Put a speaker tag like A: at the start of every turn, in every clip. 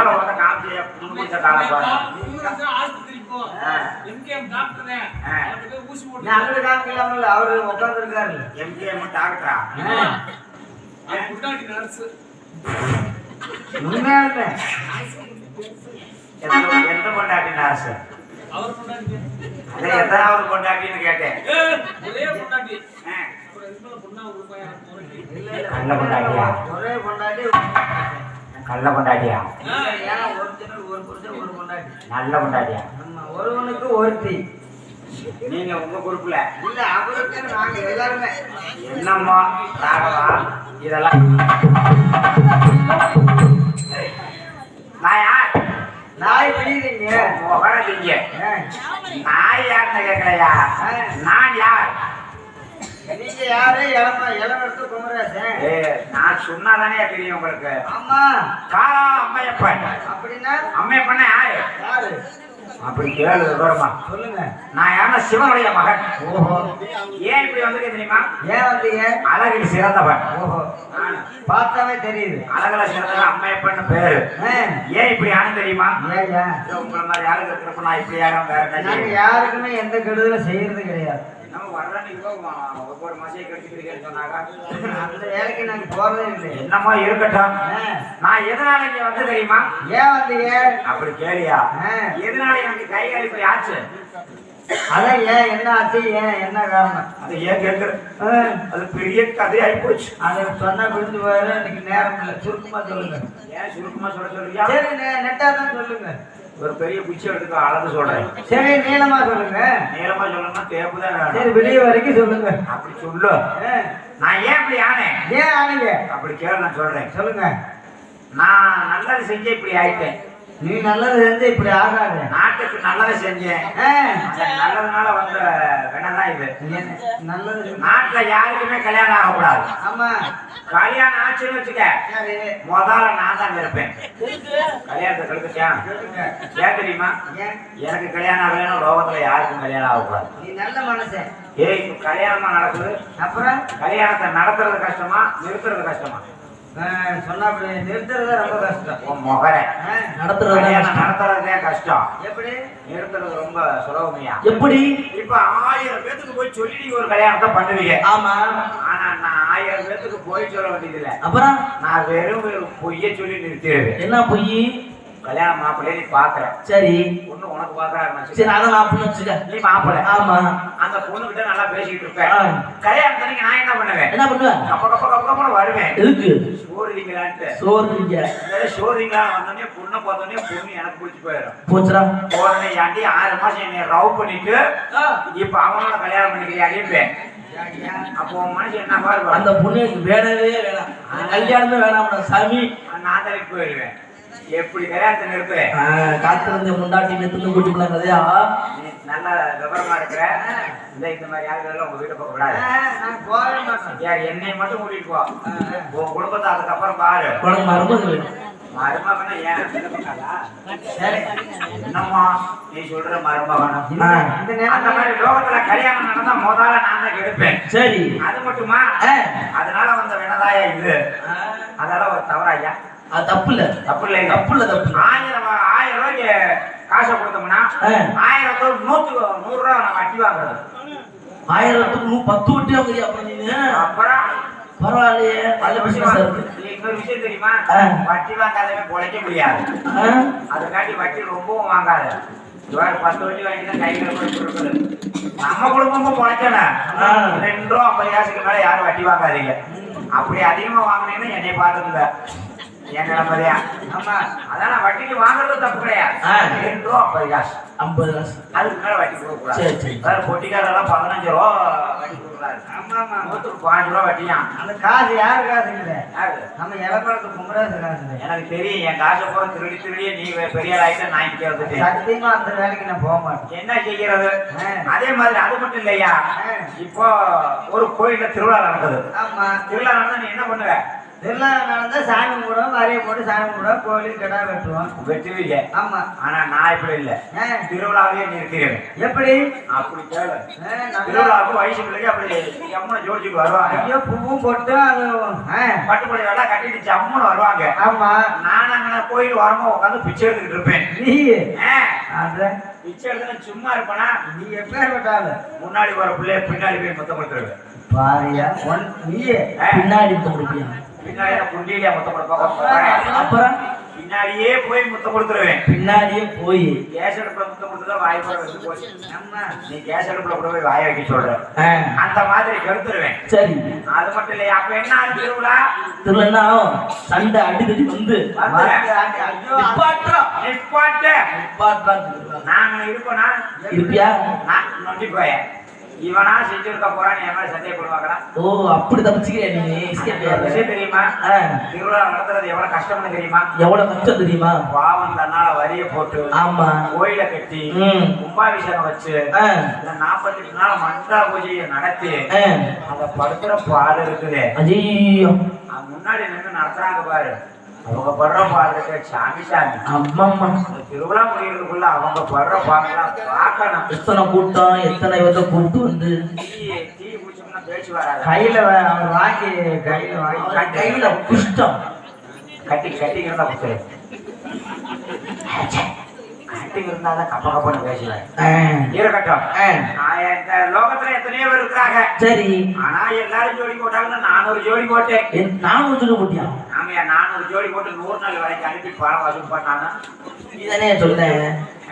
A: காலை
B: டாக்டரு. ஊசி போட்டு
C: காமிக்கலாம்ல அவரு உட்காந்துருக்காரு
A: எம்ஜிஎம் டாக்டரா
B: அது முன்னாடி நர்ஸு.
C: உண்மையாலுமே
A: எந்த பொண்டாட்டி நர்ஸ்
B: அவர் முன்னாடி.
A: அதை எத்தனாவது பொண்டாட்டின்னு கேட்டேன்.
B: ஒரே பொண்ணா.
C: இல்ல இல்ல
A: பொண்டாட்டியா?
C: ஒரே பொண்டாட்டி
A: நல்ல
C: பொண்டாட்டி.
A: நல்ல பொண்டாட்டியா?
C: ஆமா ஒருவனுக்கு ஒருத்தி.
A: நீங்க உங்க குரூப்ல
C: இல்ல அவருக்கு நாங்க எல்லாருமே.
A: என்னம்மா ராகவா? இதெல்லாம் நான் சொன்னாதானே தெரியும் உங்களுக்கு?
C: ஆமா.
A: காரா அம்மையப்பன்.
C: அப்படின்னா?
A: அம்மையப்பன் யாரு?
C: யாரு?
A: அப்படி கேளு விவரமா
C: சொல்லுங்க.
A: நான் யாருன்னா சிவனுடைய மகன். ஓஹோ. ஏன் இப்படி வந்திருக்கேன் தெரியுமா?
C: ஏன் வந்தீங்க?
A: அழகில் சிறந்தவன்.
C: ஓஹோ. பார்த்தாவே தெரியுது.
A: அழகுல சிறந்தவன் அம்மையப்பன் பேரு. ஏன் இப்படி ஆனு தெரியுமா?
C: ஏன்
A: உங்களை மாதிரி ஆளுங்க இருக்கிறப்ப நான் இப்படி ஆகும் வேற?
C: யாருக்குமே எந்த கெடுதலும் செய்யறது கிடையாது.
A: நம்ம இவ்வளோ ஒவ்வொரு மாசம் கடிச்சுக்கிறீங்கன்னு சொன்னாங்க
C: அந்த வேலைக்கு நாங்க போறதே இல்லை.
A: என்னமோ இருக்கட்டும். நான் எதனால இங்க வந்து தெரியுமா?
C: ஏன் வந்தீங்க?
A: அப்படி கேளியா? எதனால எனக்கு கை கால் இப்படி ஆச்சு?
C: அதான் ஏன் என்ன ஆச்சு ஏன் என்ன காரணம்?
A: அது ஏன் கேட்குற? அது பெரிய கதையாகி போச்சு.
C: அதை சொன்னா புரிஞ்சு போயிடும் இன்னைக்கு நேரம் இல்லை. சுருக்கமா சொல்லுங்க.
A: ஏன் சுருக்கமா சொல்ல
C: நெ- நெட்டா தான் சொல்லுங்க.
A: ஒரு பெரிய குச்சி எடுத்துக்க அளந்து சொல்றேன்
C: சரி நீளமா சொல்லுங்க.
A: நீளமா சொல்லணும்னா தேப்பு தான்
C: சரி வெளிய வரைக்கும் சொல்லுங்க.
A: அப்படி சொல்லு. நான் ஏன் இப்படி ஆனேன்
C: ஏன் ஆனீங்க?
A: அப்படி கேளு நான் சொல்றேன்.
C: சொல்லுங்க.
A: நான் நல்லது செஞ்சு இப்படி ஆயிட்டேன்.
C: நீ நல்லது செஞ்சு இப்படி ஆகாது.
A: நாட்டுக்கு நல்லதை செஞ்சேன் நல்லதுனால வந்த வினை தான் இது
C: நல்லது
A: நாட்டுல யாருக்குமே கல்யாணம் ஆகக்கூடாது.
C: ஆமா.
A: கல்யாணம் ஆச்சுன்னு வச்சுக்க முதல்ல நான் தான் இருப்பேன். கல்யாணத்தை கெடுத்துட்டேன். ஏன் தெரியுமா? எனக்கு கல்யாணம் ஆகலைன்னு லோகத்துல யாருக்கும் கல்யாணம் ஆகக்கூடாது.
C: நீ நல்ல மனுஷன்.
A: ஏய் கல்யாணமா நடக்குது?
C: அப்புறம்?
A: கல்யாணத்தை நடத்துறது கஷ்டமா நிறுத்துறது கஷ்டமா?
C: ஆ, சொன்னா அப்படி நிறுத்துறது ரொம்ப கஷ்டம்.
A: உன் முகரை நடத்துறதே கஷ்டம்.
C: எப்படி?
A: நிறுத்துறது ரொம்ப சுலபமையா.
D: எப்படி?
A: இப்ப ஆயிரம் பேத்துக்கு போய் சொல்லி நீங்க ஒரு கல்யாணத்தை பண்ணுவீங்க
D: ஆமா.
A: ஆனா நான் ஆயிரம் பேத்துக்கு போய் சொல்ல வேண்டியது இல்ல
D: அப்புறம்?
A: நான் வெறும் பொய்ய சொல்லி நிறுத்திடுவேன்.
D: என்ன பொய்?
A: கல்யாணம் மாப்பிள்ளைய நீ பாக்குற.
D: சரி.
A: பொண்ணு உனக்கு பாக்குறாரு
D: சரி அதான் மாப்பிள்ள வச்சுக்க.
A: நீ மாப்பிள்ளை.
D: ஆமா.
A: பேசிக்கிட்டு இருப்பேன்.
D: ஆ.
A: கல்யாணத்துக்கு நான் என்ன பண்ணுவேன்?
D: என்ன பண்ணுவ
A: கப்ப கப்ப வருவேன்.
D: எதுக்கு?
A: சோறுறீங்களான்ட்டு
D: சோறுங்க
A: சோறுறீங்களா வந்தோடனே பொண்ணை பார்த்தோடனே பொண்ணு எனக்கு பிடிச்சி போயிடும்.
D: போச்சுடா.
A: உடனே ஏன்டி ஆறு மாசம் என்னை ரவ் பண்ணிட்டு இப்ப அவனோட கல்யாணம் பண்ணிக்கிறியா அடிப்பேன் அப்போ மனுஷன் என்ன பாரு
D: அந்த பொண்ணு வேணவே வேணாம். கல்யாணமே வேணாம்டா சாமி.
A: நான் தலைக்கு போயிடுவேன். எப்படி கல்யாணத்தை நிறுத்துறேன்?
D: காத்திருந்த முண்டாட்டி நெத்துன்னு கூட்டி போன கதையா
A: நல்ல விவரமா இருக்கிற. இந்த இந்த மாதிரி யாருக்கெல்லாம் உங்க வீட்டை போக கூடாது.
C: நான் போகவே மாட்டேன்
A: யார் என்னை மட்டும் கூட்டிட்டு போ. உன் குடும்பத்தை அதுக்கப்புறம் பாரு. மருமகனா ஏன் என்னம்மா நீ சொல்ற மருமகனும்
D: ஆ,
C: இந்த நேரம்
A: மாதிரி லோகத்துல கல்யாணம் நடந்தா முதல்ல நான் தான் கெடுப்பேன்.
D: சரி.
A: அது மட்டுமா? அதனால வந்த வினதாயா இது? அதெல்லாம் ஒரு தவறாயா
D: அது தப்பு இல்ல
A: தப்பு இல்லை
D: தப்பு இல்ல தப்பு.
A: ஆயிரம் ஆயிரம் ரூபாய்க்கு காசை கொடுத்தோம்னா
D: ஆ.
A: ஆயிரத்து நூத்துக்கு நூறு ரூபா நம்ம வட்டி வாங்குறது.
D: ஆயிரத்துக்கு நூ பத்து வட்டி வாங்குறியா அப்புறம் நீங்க
A: அப்புறம்?
D: பரவாயில்லையே நல்ல
A: நீ இன்னொரு விஷயம் தெரியுமா. வட்டி வாங்காதவன் பொழைக்க முடியாது. அதுக்காண்டி வட்டி ரொம்பவும் வாங்காத. பத்து வட்டி வாங்கி தான் கையில் போய் கொடுக்குறது. நம்ம குடும்பமும் பொழைக்கல.
D: ஆ.
A: ரெண்டு ரூபா ஐம்பது காசுக்கு மேல யாரும் வட்டி வாங்காதீங்க. அப்படி அதிகமா வாங்கினீங்கன்னா என்னை பார்த்துக்குங்க. என் நிலைமையா
C: ஆமா
A: அதான் நான் வட்டிக்கு வாங்குறது தப்பு கிடையாது. ரெண்டு ரூபா ஐம்பது காசு.
D: ஐம்பது காசு.
A: அதுக்கு மேல வட்டி கொடுக்க
D: சரி,
A: கூடாது
D: சரி.
A: வேற பொட்டிக்காரெல்லாம் பதினஞ்சு ரூபா வட்டி கொடுக்குறாரு
C: ஆமா ஆமா
A: நூற்றுக்கு பாஞ்சு ரூபா வட்டியான்
C: அந்த காசு யாரு காசுங்க
A: யாரு?
C: நம்ம இலப்படத்து குமரேச
A: எனக்கு தெரியும் என் காசை போற திருடி திருடி நீ பெரிய ஆளாயிட்ட நான் இங்கே வந்துட்டேன்.
C: சத்தியமா அந்த வேலைக்கு நான் போக மாட்டேன்.
A: என்ன செய்கிறது
C: ஆ.
A: அதே மாதிரி அது மட்டும் இல்லையா. இப்போ ஒரு கோயில்ல திருவிழா நடக்குது.
C: ஆமா.
A: திருவிழா நடந்தா நீ என்ன பண்ணுவ?
C: எல்லாம் நடந்தா சாமி கும்பிடுவோம் வரைய போட்டு சாமி கும்பிடுவோம் கோயிலுக்கு கிடா வெட்டுவோம்.
A: வெட்டுவீங்க.
C: ஆமா.
A: ஆனா நான் இப்படி இல்ல. திருவிழாவே நிறுத்திடுவேன்
C: எப்படி?
A: அப்படி கேளு திருவிழாவுக்கு வயசு பிள்ளைக்கு அப்படி எம்மனை ஜோடிச்சுக்கு வருவாங்க.
C: ஐயோ பூவும் போட்டு அது
A: பட்டுப்படி எல்லாம் கட்டிட்டு ஜம்முன்னு வருவாங்க.
C: ஆமா.
A: நான் அங்கே கோயில் வரமா உட்காந்து பிச்சை எடுத்துக்கிட்டு இருப்பேன்.
C: நீ?
A: பிச்சை எடுத்து சும்மா இருப்பேனா?
C: நீ எப்பேர் விட்டாலும்
A: முன்னாடி வர பிள்ளைய பின்னாடி போய் முத்தம் கொடுத்துருவேன்.
C: பாரியா? ஒன் நீயே
D: பின்னாடி கொடுப்பியா?
A: பின்னாடி புண்டியிலே முத்தம் கொடுப்பா
D: அப்புறம்
A: பின்னாடியே போய் முத்தம் கொடுத்துருவேன்.
D: பின்னாடியே போய்.
A: கேஸ் அடுப்புல முத்தம் கொடுத்தா வாய் போட வச்சு போச்சு. நீ கேஸ் அடுப்புல கூட போய் வாய வைக்க சொல்ற. அந்த மாதிரி கெடுத்துருவேன்.
D: சரி.
A: அது மட்டும் இல்லையா? அப்ப என்ன திருவிழா?
D: திருவிழா சண்டை அடிக்கடி வந்து
A: வந்து,
C: ஐயோ
D: நிப்பாட்டுறா.
A: நிப்பாட்டு. நாங்க இருப்போனா?
D: இருப்பியா?
A: நான் நொண்டி போயேன் இவனா செஞ்சிருக்க போறான்னு என் மேல சந்தேகப்படுவாங்களா
D: ஓ அப்படி தப்பிச்சுக்கிறியா நீ.
A: விஷயம் தெரியுமா? திருவிழா நடத்துறது எவ்வளவு கஷ்டம்னு தெரியுமா?
D: எவ்வளவு கஷ்டம் தெரியுமா?
A: பாவம் தன்னால வரிய போட்டு
D: ஆமா.
A: கோயில கட்டி. கும்பாபிஷேகம் வச்சு
D: ஆ,
A: இந்த நாற்பத்தெட்டு நாள் மண்டா பூஜையை நடத்தி. அத படுத்துற பாடு இருக்குது. முன்னாடி நின்று நடத்துறாங்க பாரு. அவங்க படுற பாடு இருக்கு சாமி சாமி.
D: அம்மம்மா.
A: திருவிழா முடியறதுக்குள்ள அவங்க படுற பாடெல்லாம் பார்க்கணும்.
D: எத்தனை கூட்டம் எத்தனை வித கூப்பிட்டு வந்து
A: டீ டீ குடிச்சோம்னா பேச்சு வராது.
C: கையில அவர் வாங்கி கையில வாங்கி
D: கையில குஷ்டம்
A: கட்டி கட்டி இருந்தா இருந்தாதான் கப்ப கப்பன்னு பேசுவேன் இருக்கட்டும். லோகத்துல எத்தனையோ பேர் இருக்காங்க
D: சரி.
A: ஆனா எல்லாரும் ஜோடி போட்டாங்கன்னா நானூறு ஜோடி போட்டேன்.
D: நானூறு சொல்லி போட்டியா?
A: ஆமையா நானூறு ஜோடி போட்டு நூறு நாள் வரைக்கும் அனுப்பி பணம் வசூல் பண்ணாங்க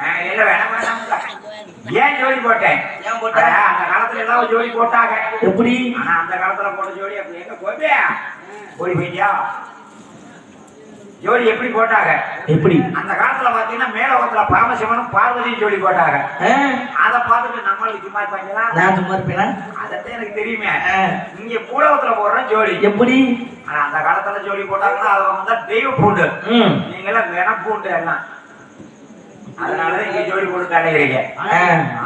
A: ஆஹ் இல்ல வேணாம் வேணாம் ஏன் ஜோடி போட்டேன்?
D: ஏன் போட்ட?
A: ஆஹ் அந்த காலத்துல எல்லாம் ஜோடி போட்டாங்க.
D: எப்படி?
A: ஆனா அந்த காலத்துல போட்ட ஜோடி அப்படி எங்க போய்பியா ஓடி போயிட்டியா? ஜோடி எப்படி போட்டாங்க?
D: எப்படி?
A: அந்த காலத்துல பாத்தீங்கன்னா மேலோகத்துல பரமசிவனும் பார்வதியும் ஜோடி போட்டாங்க. அதை பார்த்துட்டு நம்மளுக்கு சும்மா இருப்பாங்களா
D: நான் சும்மா இருப்பேனா
A: அதத்தான் எனக்கு தெரியுமே. இங்க பூலோகத்துல போடுற ஜோடி.
D: எப்படி?
A: ஆனா அந்த காலத்துல ஜோடி போட்டாங்கன்னா அது வந்து தெய்வ பூண்டு.
D: ம்.
A: நீங்களாம் வென பூண்டு எல்லாம். அதனாலதான் இங்க ஜோடி போட்டு அடைகிறீங்க
D: ஆ,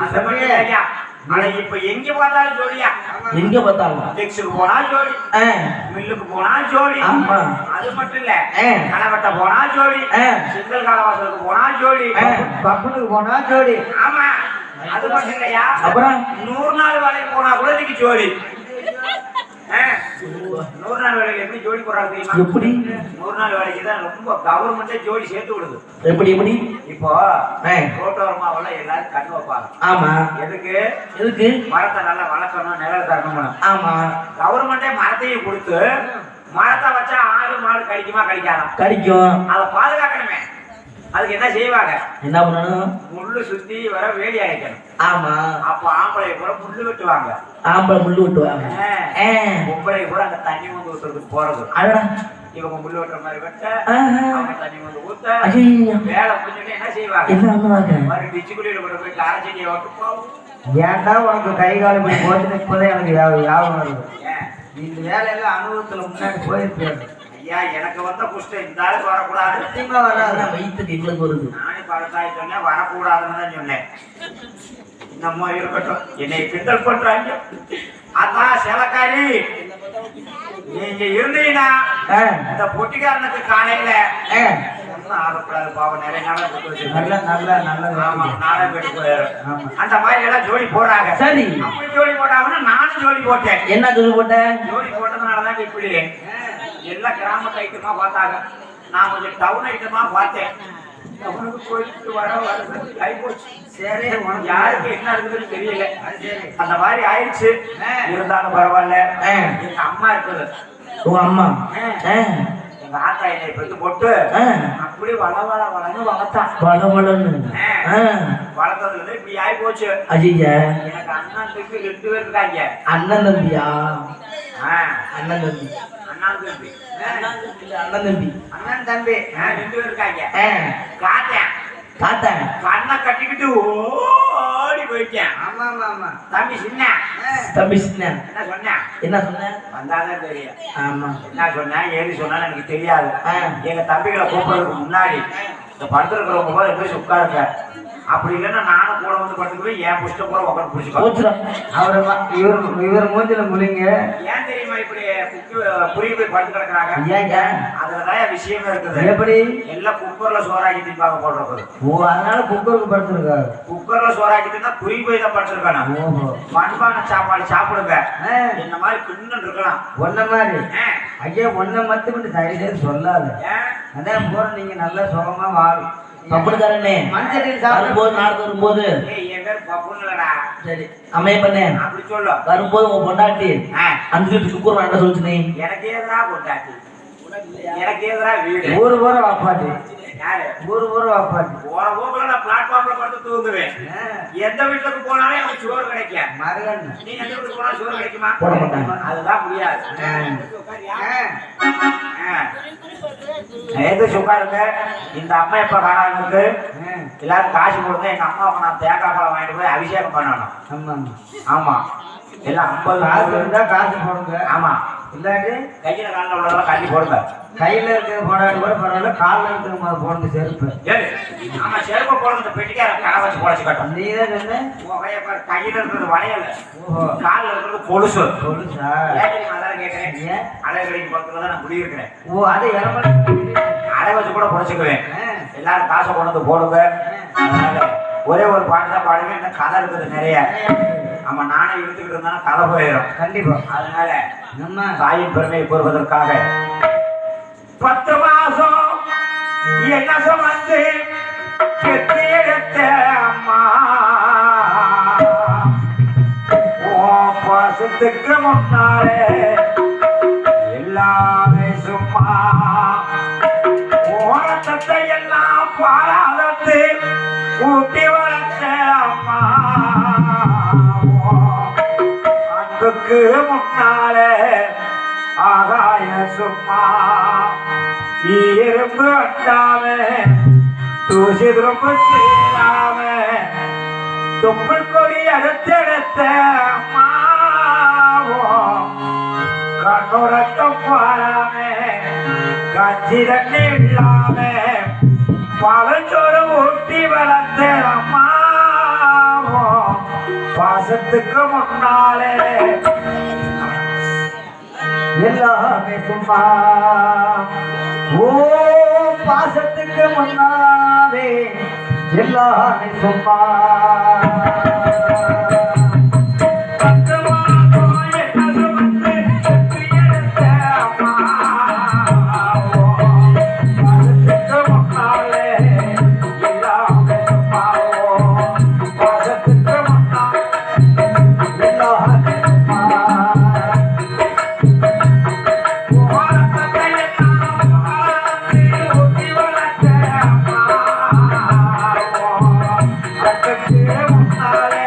A: அந்த மாதிரி? ஆனா இப்ப எங்க பார்த்தாலும் ஜோடியா?
D: எங்க பார்த்தாலும்.
A: டெக்ஸுக்கு போனா ஜோடி. மில்லுக்கு போனா ஜோடி.
D: ஆமா.
A: அது மட்டும் இல்ல
D: ஆ.
A: களைவெட்ட போனா ஜோடி. சிங்கல் காலவாசலுக்கு போனா ஜோடி.
C: பப்புனுக்கு போனா ஜோடி.
A: ஆமா. அது மட்டும் இல்லையா?
D: அப்புறம்?
A: நூறு நாள் வேலைக்கு போனா கூட இன்னைக்கு ஜோடி. நூறு நாள் வேலைக்கு எப்படி ஜோடி போடுறாங்க தெரியுமா?
D: எப்படி?
A: நூறு நாள் வேலைக்கு தான் ரொம்ப கவர்மெண்டே ஜோடி சேர்த்து விடுது.
D: எப்படி எப்படி?
A: இப்போ
D: ஆ,
A: ரோட்டோரமாவெல்லாம் எல்லாரும் கண்ணு வைப்பாங்க.
D: ஆமா.
A: எதுக்கு?
D: எதுக்கு?
A: மரத்தை நல்லா வளர்க்கணும் நிழல் தரணும்னு
D: ஆமா.
A: கவர்மெண்டே மரத்தையும் கொடுத்து மரத்தை வச்சா ஆடு மாடு கடிக்குமா கடிக்காதான்
D: கிடைக்கும்.
A: அதை பாதுகாக்கணுமே. அதுக்கு என்ன செய்வாங்க?
D: என்ன பண்ணணும்?
A: முள்ளு சுத்தி வர வேலி அடைக்கணும்
D: ஆமா.
A: அப்போ ஆம்பளை கூட முள்ளு வெட்டுவாங்க.
D: ஆம்பளை முள்ளு விட்டுவாங்க.
A: பொம்பளை கூட அந்த தண்ணி வந்து ஊத்துறதுக்கு போறது.
D: அடடா.
A: இவங்க முள்ளு வெட்டுற மாதிரி வெட்ட. அவங்க தண்ணி வந்து ஊத்த. வேலை முடிஞ்சுட்டு என்ன செய்வாங்க?
D: என்ன பண்ணுவாங்க?
A: மறுபடியும் டிச்சுக்குழியில கொண்டு போய் கார செடியை விட்டு போகும்.
C: ஏன்டா உனக்கு கை கால் இப்படி போட்டு இப்போதான் எனக்கு ஞாபகம் ஞாபகம் வருது. இந்த வேலையெல்லாம் அனுபவத்துல முன்னாடி போயிருப்பேன்
A: ஐயா எனக்கு வந்த குஷ்டம் இந்த ஆளுக்கு வரக்கூடாது.
C: சத்தியமா வராது
D: வயிற்றுக்கு எங்களுக்கு வருது
A: நானே பழத்தாய் சொன்னேன் வரக்கூடாதுன்னு தான் சொன்னேன். நம்ம இருக்கட்டும். என்னை கிண்டல் பண்றாங்க அதான் சிலக்காரி. நீங்க இருந்தீங்கன்னா இந்த பொட்டிக்காரனுக்கு காலையில ஆகக்கூடாது பாவம். நிறைய.
C: நல்ல நல்ல
A: ஆமா போயிட்டு
C: ஆமா.
A: அந்த மாதிரி எல்லாம் ஜோடி போடுறாங்க
D: சரி.
A: அப்படி ஜோடி போட்டாங்கன்னா நானும் ஜோடி போட்டேன்.
D: என்ன சொல்லி போட்ட?
A: ஜோடி போட்டதுனாலதான் இப்படி. எல்லாம் கிராமத்து ஐட்டமா பார்த்தாங்க. நான் கொஞ்சம் டவுன் ஐட்டமா பார்த்தேன். டவுனுக்கு போயிட்டு வர வர கை போச்சு
C: சரி.
A: யாருக்கு என்ன இருக்குதுன்னு தெரியல. அந்த மாதிரி ஆயிடுச்சு. இருந்தாலும் பரவாயில்ல. எங்க அம்மா இருக்குது.
D: உங்க அம்மா?
A: எங்க ஆத்தா என்னை பெற்று போட்டு
D: ஆ.
A: அப்படி வள வள வளன்னு வளர்த்தான்
D: வளவளன்னு. ஆ.
A: வளர்த்ததுல இப்படி ஆகி போச்சு எனக்கு அண்ணன் ரெண்டு பேர் இருக்காங்க.
D: அண்ணன் தம்பியா? அண்ணன் தம்பி.
A: அண்ணன் தம்பி.
D: அண்ணன் தம்பி அண்ணன் தம்பி.
A: ரெண்டு பேர் இருக்காங்க. காத்தேன்.
D: தாத்தா
A: கண்ணை கட்டிக்கிட்டு ஓடி போயிட்டேன்.
C: ஆமா ஆமா ஆமா.
A: தம்பி சின்ன.
D: தம்பி சின்ன.
A: என்ன சொன்னேன்
D: என்ன சொன்ன?
A: வந்தாதான் தெரியும்.
D: ஆமா.
A: என்ன சொன்னேன் ஏது சொன்னான்னு எனக்கு தெரியாது. எங்க தம்பிகளை கூப்பிடுறதுக்கு முன்னாடி இந்த படுத்துருக்கிறவங்க போது போய் உட்காருங்க. அப்படி இல்லைன்னா நானும் கூட வந்து படுத்துக்குவேன் என் புஷ்டம் கூட உட்காந்து பிடிச்சிக்கோ
C: அவரை இவர் இவர் மூஞ்சில முழிங்க.
A: ஏன் தெரியுமா இப்படி குக்கு புரிய போய் படுத்து கிடக்குறாங்க?
C: ஏங்க
A: அதுலதான் விஷயமே இருக்குது.
C: எப்படி?
A: எல்லாம் குக்கர்ல சோறாக்கி திம்பாங்க போடுறது
C: ஓ அதனால குக்கருக்கு படுத்துருக்காரு
A: குக்கர்ல சோறாக்கி தின்னா புரி போய் தான் படுத்துருக்கானு? மண்பான சாப்பாடு சாப்பிடுங்க. இந்த மாதிரி பின்னு இருக்கலாம்.
C: ஒன்ன மாதிரி. ஐயா ஒன்ன மட்டும் செய்து சொல்லாத? அதான் போற நீங்க நல்லா சுகமா வாழ. சாப்பிடும்
D: வரும்போது நாடு வரும்போது. சரி அமைய பண்ண
A: அப்படி சொல்லு.
D: வரும்போது உன் பொண்டாட்டி அந்த வீட்டு சுக்குர் வேண்டாம் சொல்லுச்சு நீ?
A: எனக்கு எதிரா கொண்டாட்டி எனக்கு எதிரா வீடு.
C: ஊரு பூரா வாப்பாட்டி.
A: யாரு?
C: ஊரு பூரா வாப்பாட்டி
A: போற போக்குல நான் பிளாட்ஃபார்ம்ல படுத்து தூங்குவேன். எந்த வீட்டுக்கு போனாலும் எனக்கு சோறு கிடைக்கும்.
C: மருகன்
A: நீ எந்த வீட்டுக்கு போனாலும் சோறு கிடைக்குமா?
D: போட மாட்டாங்க.
A: அதுதான் முடியாது. எது உட்காருங்க இந்த அம்மா எப்ப
C: ஆ,
A: எல்லாரும் காசு கொடுங்க எங்க அம்மாவுக்கு நான் தேங்காய் பழம் வாங்கிட்டு போய் அபிஷேகம் பண்ணணும்.
C: ஆமா
A: ஆமா. எல்லாம் ஐம்பது
C: காசு இருந்தா காசு போடுங்க.
A: ஆமா.
C: இல்லாட்டி
A: கையில காலில் உள்ளதெல்லாம் கட்டி போடுங்க.
C: கையில இருக்கிறது போடாது கூட பரவாயில்ல காலில் முதல்ல போடுங்க செருப்பு.
A: ஆமா செருப்பை இந்த பெட்டிக்கார கடை வச்சு போடச்சு கட்டும்
C: நீ தான் சொன்ன?
A: கையில இருக்கிறது வளையல. காலில் இருக்கிறது கொலுசு. தெரியுமா? அதான் கேட்கிறேன் அலைகளைக்கு பக்கத்துல தான் நான் குடியிருக்கிறேன்.
C: ஓ அது இறம
A: அடை வச்சு கூட புடைச்சுக்குவேன். எல்லாரும் காசை கொண்டு வந்து போடுங்க. ஒரே ஒரு பாட்டு தான் பாடுவேன். இன்னும் கதை இருக்குது நிறைய. ஆமா நானே இழுத்துக்கிட்டு இருந்தா கதை போயிடும்.
C: கண்டிப்பா.
A: அதனால
C: நம்ம
A: தாயின் பெருமையை கூறுவதற்காக பத்து மாசம் என்ன சுமந்து பெற்று எடுத்த அம்மா. உன் பாசத்துக்கு முன்னாலே எல்லாமே அன்புக்கு முன்னாலே ஆகாய சும்மா. நீ எறும்பு அட்டாம தூசி திரும்ப சேராம தும்பல் கொடி அடுத்தடுத்த அம்மாவோ கண்ணுறக்கம் பாராம கஞ்சி தண்ணி இல்லாம. பழச்சோறு ஊட்டி வளர்த்த அம்மா. வருஷத்துக்கு முன்னாலே
C: எல்லாமே சும்மா ஓ பாசத்துக்கு முன்னாலே எல்லாமே சும்மா
A: அதற்கு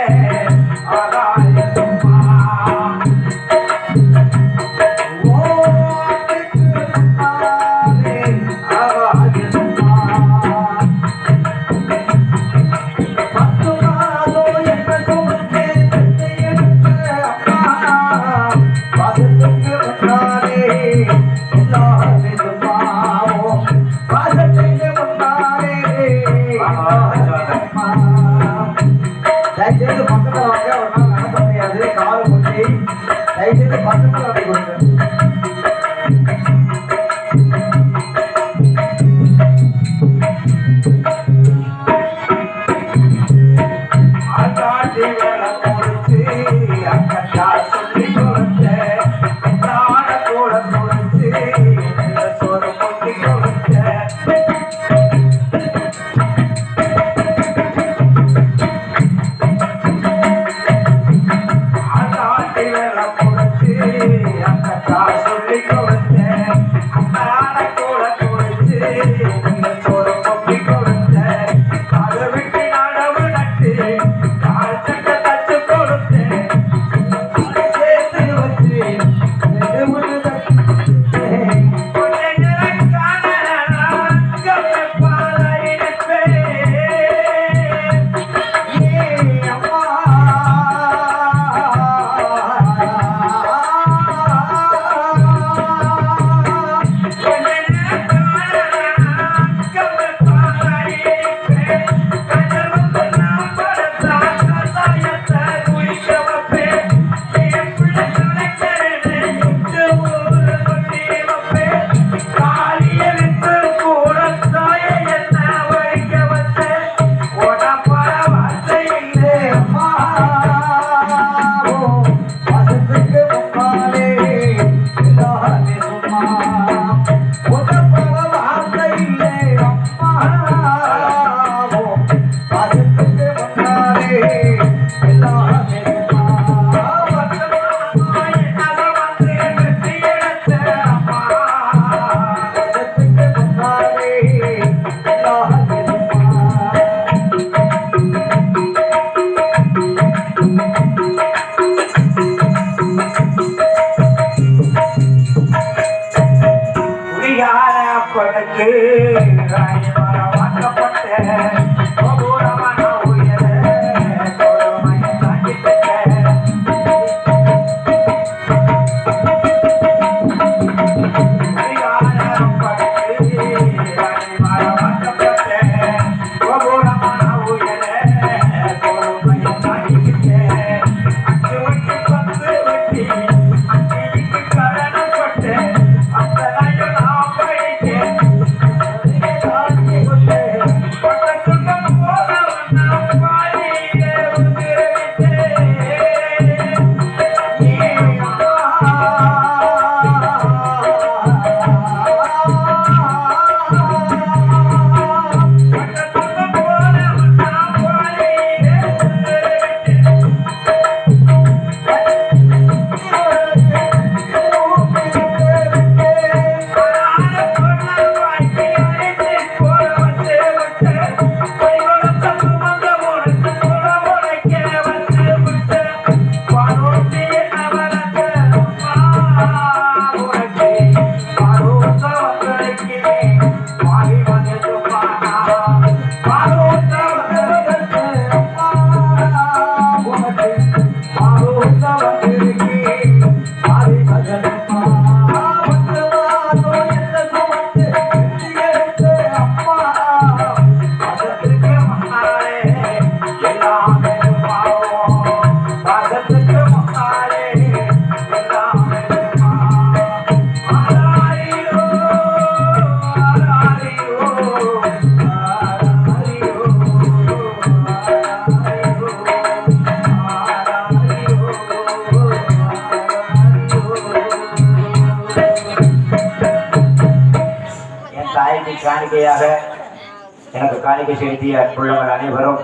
A: காணிக்கை செலுத்திய உள்ளவர் அனைவரும்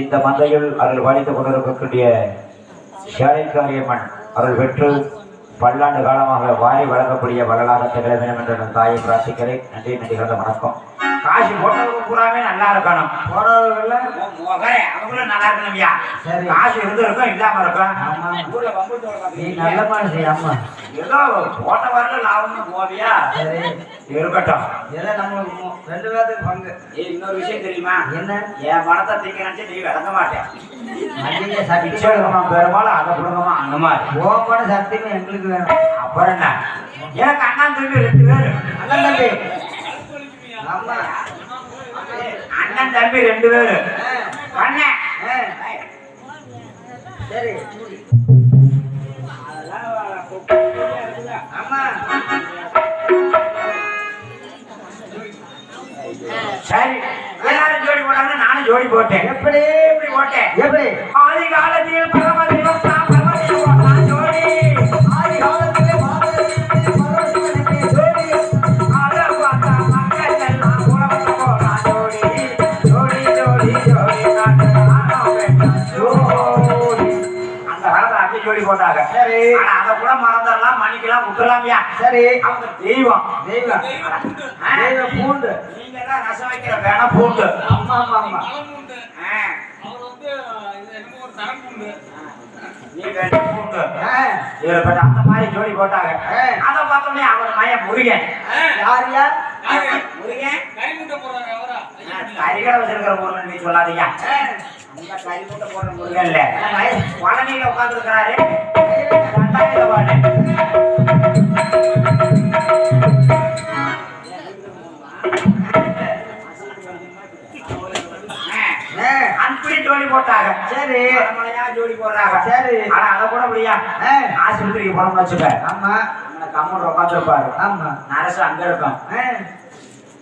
A: இந்த மந்தையில் அருள் வலித்துக் கொண்டிருக்கக்கூடிய ஷேலைக்காரியம்மன் அருள் பெற்று பல்லாண்டு காலமாக வாரி வழங்கக்கூடிய வரலாறு திகழ வேண்டும் என்று நான் தாயை பிரார்த்திக்கிறேன். நன்றி நன்றி கலந்த வணக்கம். காசு போட்டவங்க பூராமே நல்லா இருக்கணும்.
C: போறவர்கள
A: அவங்களும் நல்லா இருக்கணும்யா
C: சரி.
A: காசு இருந்து இருக்கும் இல்லாம இருக்கும்
C: ஆமா.
A: ஊர்ல
C: நீ நல்ல மனுஷன் அம்மா
A: ஏதோ போட்ட வரல லாபம்னு போவியா?
C: சரி.
A: இருக்கட்டும்.
C: ஏதோ நம்மளுக்கு மூ- ரெண்டு பேர்த்துக்கு பங்கு.
A: இன்னொரு விஷயம் தெரியுமா?
C: என்ன?
A: என் பணத்தை தீக்க நினைச்சு நீ விளங்க மாட்டேன் பெரும்பாலும் அதை கொடுங்கம்மா அந்த மாதிரி.
C: ஓமான எங்களுக்கு வேணும்.
A: அப்புறம் என்ன? எனக்கு அண்ணன் தம்பி ரெண்டு பேரு.
C: அண்ணன் தம்பி. ஆமா
A: அண்ணன் தம்பி ரெண்டு பேரு.
C: சரி ஆமா
A: சரி எல்லாரும் ஜோடி போட்டாங்க நானும் ஜோடி போட்டேன்.
C: எப்படி
A: எப்படி போட்டேன்?
C: எப்படி?
A: போட்டாங்க.
C: சரி.
A: அதை கூட மறந்துடலாம். மன்னிக்கலாம் விட்டுலாமியா
C: சரி.
A: அவங்க தெய்வம்.
C: தெய்வம்.
A: ஆ?
C: தெய்வ பூண்டு.
A: நீங்க தான் ரசம் வைக்கிற வேணா பூண்டு.
C: ஆமா ஆமா ஆமா.
B: அவர் வந்து என்னமோ ஒரு தரம்
A: பூண்டு.
C: ஆ,
A: இவர் பட் அந்த மாதிரி ஜோடி போட்டாங்க. அதை பார்த்தோன்னே அவர் மயன் முருகன்.
C: யார் யார்?
B: யாரு?
A: முருகன்.
B: கறி முட்டை போடுறாங்க அவரா?
A: ஆ, கறிக்கடை வச்சிருக்கிற முருகன் நீ சொல்லாதீங்க. அந்த கறி மூட்டை போடுற பழனியில அப்படி ஜோடி போட்டாங்க.
C: சரி.
A: ஜோடி போடுறாங்க.
C: சரி.
A: ஆனா அதை கூட முடியா? ஆஸ்பத்திரிக்கு போனோம்னு வச்சுக்க
C: ஆமா.
A: நம்ம கம்மூர் உட்காந்துருப்பாரு
C: ஆமா.
A: நரசு அங்க இருக்கும்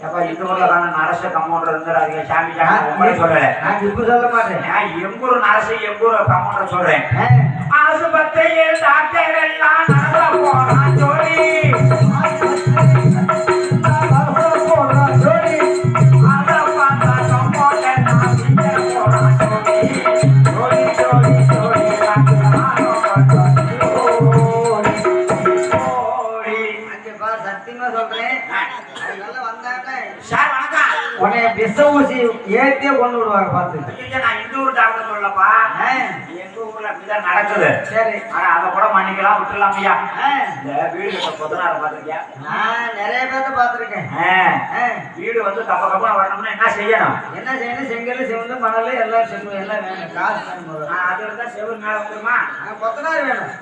A: எப்ப ஊர்ல காண நரசு கம்மூண்டர் இருந்தாரு சாமி உங்களை சொல்லல
C: நான் இப்ப சொல்ல மாட்டேன்.
A: நான் எங்கூர் கம்மூண்டர் சொல்றேன்.
C: ஆ,
A: ஆஸ்பத்திரி ஆஸ்பத்திரியில் டாக்டர் எல்லாம் நடந்த போறான் ஜோடி
C: ஆ,
A: எங்க ஊர்ல அப்படிதான் நடக்குது.
C: சரி.
A: ஆனா அதை கூட மன்னிக்கலாம் விட்டுலாம் ஐயா. இந்த வீடு கட்ட கொத்தனார பாத்திருக்கியா
C: நான் நிறைய பேர்த்த பார்த்துருக்கேன்.
A: ஆ, வீடு வந்து கப்ப கப்பா வரணும்னா என்ன செய்யணும்?
C: என்ன செய்யணும்? செங்கல் சிவந்து மணல் எல்லாம் செம்மு எல்லாம் வேணும். காசு
A: அது இருந்தா செவ்வறு மேல வந்துருமா
C: ஆ, கொத்தனார் வேணும்.